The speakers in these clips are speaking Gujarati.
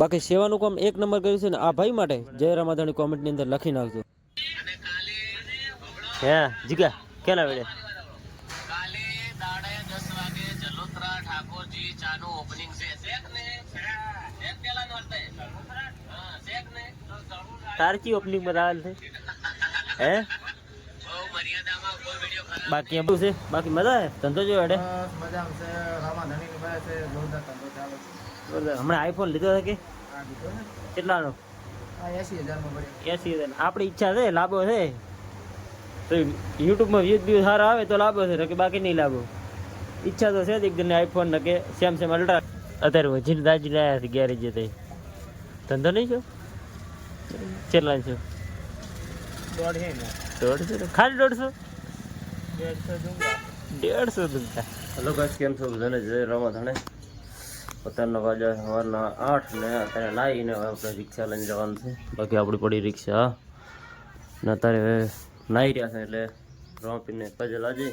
બાકી સેવાનું કામ એક નંબર કર્યું છે ને આ ભાઈ માટે? જય રમાધાણી કોમેન્ટની અંદર લખી નાખજો. હે જીગા કેના કાલે દાડે દસ વાગે જલોત્રા ઠાકોરજી ચાનું ઓપનિંગ છે. શેક ને? શેક પેલા નોરતે હા શેક ને? તારચી ઓપનિંગ બતાવેલ છે? હે? બહુ મર્યાદામાં કોઈ બાકી એમ છે? બાકી મજા છે? ધંધો જો અડે મજા છે. રામા ધણી છે જોરદાર ધંધો ચાલે છે. હમણાં આઈફોન લીધો છે કે? કેટલાનો? એસી હજાર. આપણી ઈચ્છા છે લાભો છે. તો યુટ્યુબમાં વ્યૂઝ વ્યૂઝ સારા આવે તો લાભો છે કે બાકી નહીં લાભો ઈચ્છા તો છે જ એક દિન આઈફોન ને કે સેમસંગ અલ્ટ્રા અત્યારે વજીને દાજી લાયા છે ગેરેજ તે ધંધો નહીં છો? કેટલા છો? દોઢસો ખાલી દોઢસો? દેડસો જુંગા દેડસો ધંધા હલો ગાઈસ કેમ છો? બધાને જય રામાધણે અત્યારના વાગ્યા સવારના આઠ ને અત્યારે નાહીને હવે આપણે રિક્ષા લઈને જવાનું છે. બાકી આપણી પડી રિક્ષા ને અત્યારે હવે નાહી રહ્યા છે એટલે રોપીને પજે લાજી.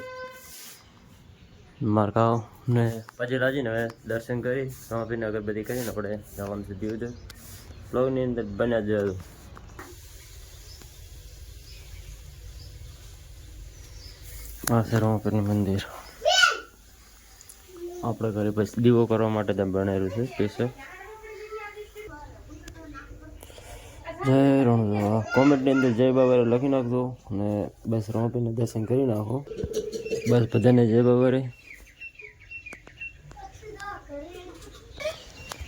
મારકાઓ ને પજે લાજીને હવે દર્શન કરી રોપીને અગરબત્તી કરીને આપણે જવાનું છે દીવ બ્લોગની અંદર બન્યા જ આ છે રોપીનું મંદિર. આપણે ઘરે પછી દીવો કરવા માટે ત્યાં બનાવેલું છે, સ્પેશિયલ. જય રણુજા. કોમેન્ટની અંદર જય બાબારે લખી નાખજો અને બસ રણપીને દર્શન કરી નાખો. બસ બધાને જય બાબારે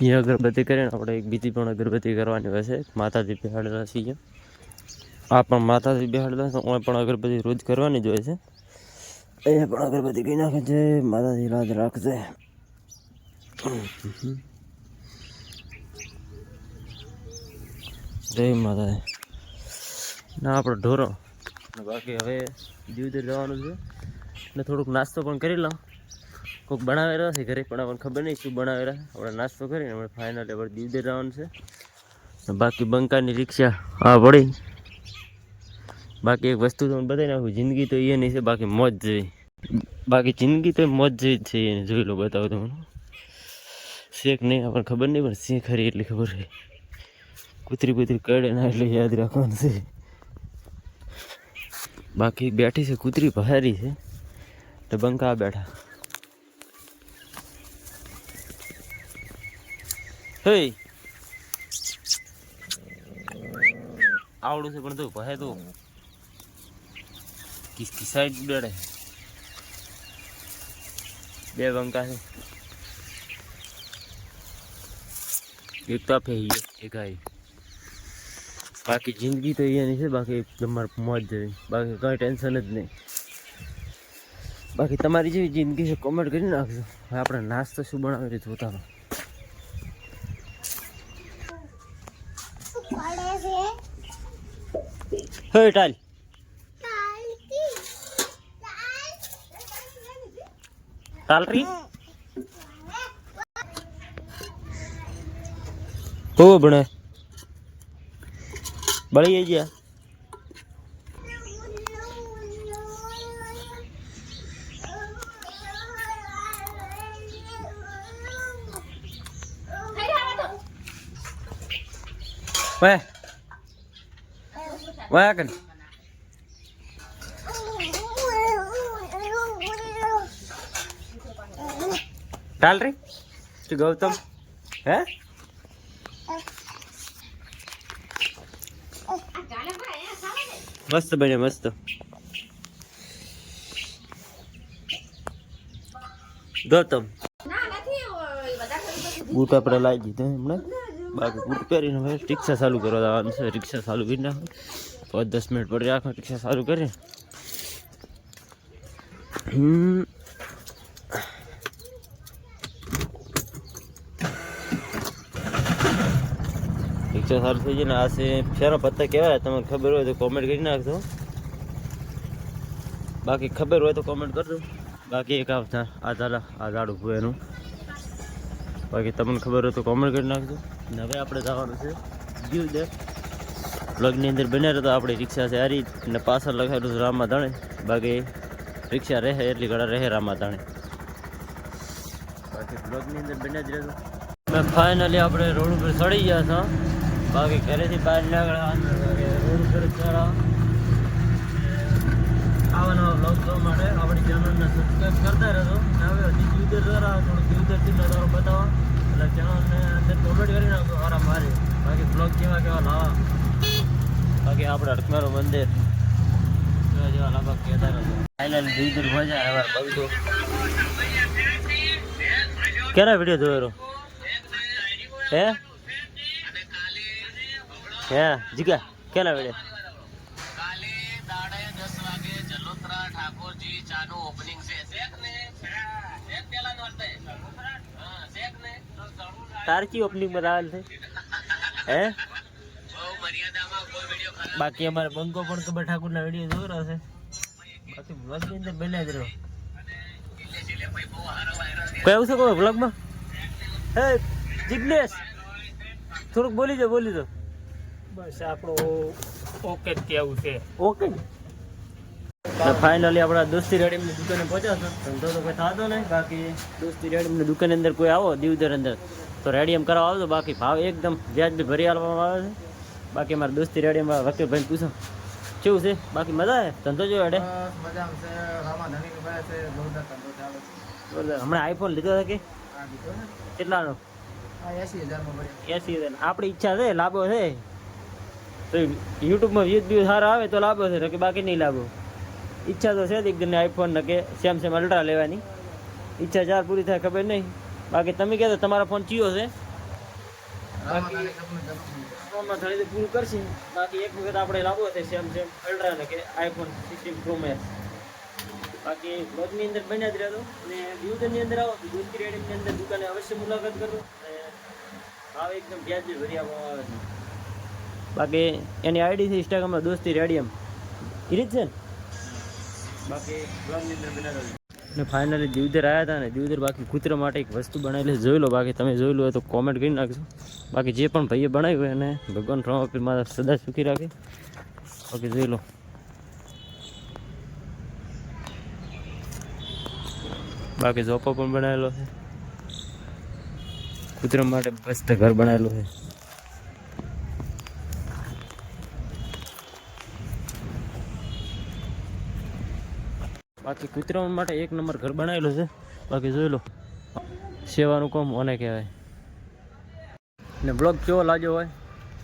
એ અગરબત્તી કરીને આપણે એક બીજી પણ અગરબત્તી કરવાની હોય છે. માતાજી બેહાડેલા છીએ. આ પણ માતાજી બેહાડેલા છે પણ અગરબત્તી રોજ કરવાની જ હોય છે. અહીંયા પણ અગરબત્તી કહી નાખે છે માતાજી રાજ રાખજે જય માતાજી ના આપણો ઢોરો. બાકી હવે દીવદર જવાનું છે. ને થોડુંક નાસ્તો પણ કરી લઉં. કોઈક બનાવેલા છે ઘરે, પણ આપણને ખબર નહીં શું બનાવેલા આપણે નાસ્તો કરીને આપણે ફાઇનલ આપણે દીવદર જવાનું છે. બાકી બંકાની રિક્ષા હા પડી. બાકી એક વસ્તુ તો બતાવી નાખું જિંદગી તો એ નહીં છે, બાકી મોજ જેવી. બાકી જિંદગી તો મોજ જેવી જ છે, એને જોઈ લો બતાવો તમને. શેખ નહીં, આપણને ખબર નહીં, પણ શેખ ખરી એટલી ખબર છે કૂતરી કૂતરી કરડે ના એટલે યાદ રાખવાનું છે. બાકી બેઠી છે, કૂતરી ભારી છે. તો બંકા બેઠા. હે! આવડું છે, પણ તું ભહે તું કિસ કિસ સાઈડ બેડે બે બંકા છે. એક તો આપે એક આઈ બાકી જિંદગી તો અહીંયા નહીં છે બાકી તમારે મોજ જાય બાકી કંઈ ટેન્શન જ નહીં. બાકી તમારી જેવી જિંદગી છે કોમેન્ટ કરી નાખજો. હવે આપણે નાસ્તો શું બનાવી રહ્યું પોતાનો. હે ટાલ. ટાલરી હો ભણે. બળી ગયા. વે વાયા કર ટાલરી તું ગૌતમ હે? મસ્ત બને, મસ્ત. ગૌતમ બૂટ આપણે લાવી દીધા હમણાં બાકી બૂટ પહેરીને હવે રિક્ષા ચાલુ કરવા જવાનું છે. રિક્ષા ચાલુ કરી નાખો. પાંચ દસ મિનિટ પડી રાખો રિક્ષા ચાલુ કરી હમ. રિક્ષા સારું થઈ જાય ને આ છે ફેરો પત્તા કહેવાય, તમને ખબર હોય તો કોમેન્ટ કરી નાખજો. બાકી ખબર હોય તો કોમેન્ટ કરજો. બાકી એક આવતા આ ઝાડા આ ઝાડ ઉભું એનું. બાકી તમને ખબર હોય તો કોમેન્ટ કરી નાખજો. ને હવે આપણે જવાનું છે દીવ દે. બ્લોગની અંદર બન્યા તો આપણે રિક્ષા છે હારી ને પાછળ લખાયેલું છે રામા ધાણે બાકી રિક્ષા રહે, એટલી ઘણા રહે રામા ધાણે બાકી બ્લોગની અંદર બન્યા જ રહેતો ફાઇનલી આપણે રોડ ઉપર ચડી ગયા છો બાકી ઘરેથી બહાર નીકળ્યા રોડ ઉપર ચડા આવા નવા બ્લોગ જોવા માટે આપણી ચેનલને કરતા રહેજો. હવે હજી દ્વારા થોડુંક યુઝરથી નજારો બતાવો. એટલે ચેનલને અંદર કોમેન્ટ કરી મારા. બાકી બ્લોગ કેવા કેવા લાવા? બાકી આપણે અડકમેરું મંદિર. જેવા જેવા લાંબા કહેતા રહેજો. ફાઇનલી યુઝર મજા આવે બગડો. ક્યારે વીડિયો જોયો હે? હે જીગા કેના વીડિયો કાલે દાડે 10 વાગે જલોત્રા ઠાકોરજી ચાનું ઓપનિંગ છે. શેખ ને? શેખ પેલા નો હશે. હા શેખ ને? તાર કી ઓપનિંગ બતાવેલ છે? હે? બાકી અમારે બંકો પણ કબર ઠાકુરના વીડિયો જોયો છે. બાકી બ્લોગની અંદર બન્યા જ રહ્યો કોઈ આવશે કોઈ બ્લોગમાં હે જિગ્નેશ થોડુંક બોલી દો બોલી દો. બસ આપણો ઓકે કેવું છે. ઓકે ફાઇનલી આપણા દોસ્તી રેડીમની દુકાને પહોંચ્યા છો. ધંધો તો કોઈ થતો નહીં બાકી દોસ્તી રેડીમની દુકાન અંદર કોઈ આવો દીવદર અંદર. તો રેડીએમ કરાવવા આવજો બાકી ભાવ એકદમ વ્યાજબી ભરી આપવામાં આવે છે. બાકી અમારા દોસ્તી રેડીએમ વકીલભાઈ પૂછો. કેવું છે? બાકી મજા આવે? ધંધો જો એડે હમણાં આઈફોન લીધો છે કે? કેટલાનો? એસી હજાર આપણી ઈચ્છા છે લાભો છે. તો યુટ્યુબમાં વ્યૂઝ વ્યૂઝ સારા આવે તો લાભો છે કે બાકી નહીં લાભો. ઈચ્છા તો છે જ એકદમ આઈફોન ને કે સેમસંગ અલ્ટ્રા લેવાની. ઈચ્છા ચાર પૂરી થાય, ખબર નહીં. બાકી તમે કહેતો તમારો ફોન ચિયો છે? ફોનમાં પૂરું કરશે. બાકી એક વખત આપણે લાવવો છે સેમસંગ અલ્ટ્રા ને કે આઈફોન સિક્સટીન પ્રો મેક્સ બાકી બ્લોગની અંદર બન્યા જ રહેતો અને યુઝરની અંદર આવો તો દોસ્તી રેડિંગની અંદર દુકાને અવશ્ય મુલાકાત કરજો અને ભાવ એકદમ વ્યાજબી ભરી આપવામાં આવે બાકી એની આઈડી છે ઇન્સ્ટાગ્રામમાં દોસ્તી રેડિયમ એ રીત છે ને? બાકી ને ફાઇનલી દીવદર આવ્યા હતા ને દીવદર બાકી કૂતરા માટે એક વસ્તુ બનાવેલી લે જોઈ લો બાકી તમે જોઈ લો તો કોમેન્ટ કરી નાખજો. બાકી જે પણ ભાઈએ બનાવ્યું હોય એને ભગવાન રામાપીર મારા સદા સુખી રાખે. બાકી જોઈ લો. બાકી ઝોપો પણ બનાવેલો છે. કૂતરા માટે મસ્ત ઘર બનાવેલું છે. બાકી કૂતરા માટે એક નંબર ઘર બનાવેલું છે. બાકી જોઈ લો. સેવાનું કામ ઓને કહેવાય. ને બ્લોગ કેવો લાગ્યો હોય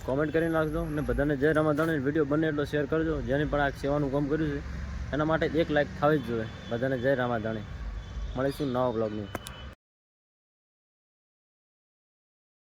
કોમેન્ટ કરી નાખજો. ને બધાને જય રામાધાણી. વીડિયો બને એટલો શેર કરજો. જેને પણ આ સેવાનું કામ કર્યું છે, એના માટે એક લાઈક થવી જ જોઈએ. બધાને જય રામાધાણી. મળીશું નવા બ્લોગની